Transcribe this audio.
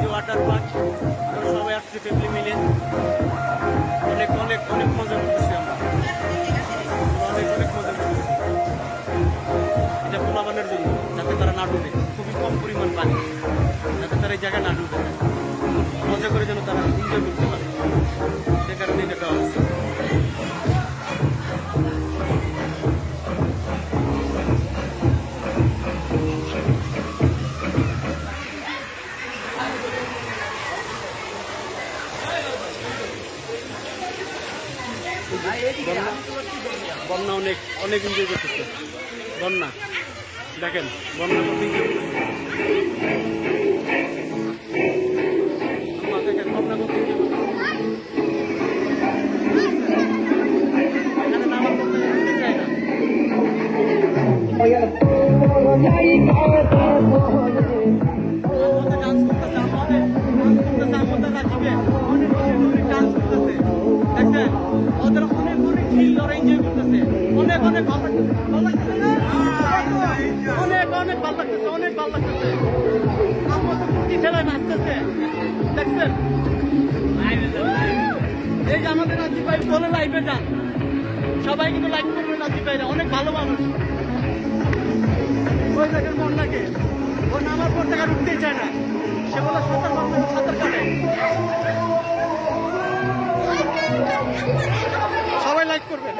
যে water park আমরা সবাই আসছি ফ্যামিলি মিলে অনেক অনেক অনেক মজা করতেছি আমরা। অনেক অনেক মজা করতেছি। এটা পোলাবানের জন্য, যাতে তারা না ডুবে। খুবই কম পরিমাণ পানি, যাতে তারা এই জায়গায় না ডুবে। মজা করে যেন তারা এনজয় করতে পারে। বন্যা অনেক অনেক এনজয় করতেছে বন্যা দেখেন বন্যা কত এনজয় করতেছে আম্মা দেখেন বন্যা কত এনজয় করতেছে অনেক অনেক অনেক ভালো লাগতেছে অনেক ভালো লাগতেছে লাগতেছে আমাদের কুর্তি ছেলে নাচতেছে দেখছেন এই যে আমাদের রাজীব ভাই বলে লাইভে সবাই কিন্তু লাইক করবে রাজীব ভাইরা অনেক ভালো মানুষ ওই দেখেন মন লাগে ও নামার পর আর উঠতেই চায় না সে বলে সাঁতার সাঁতার কাটে করবেন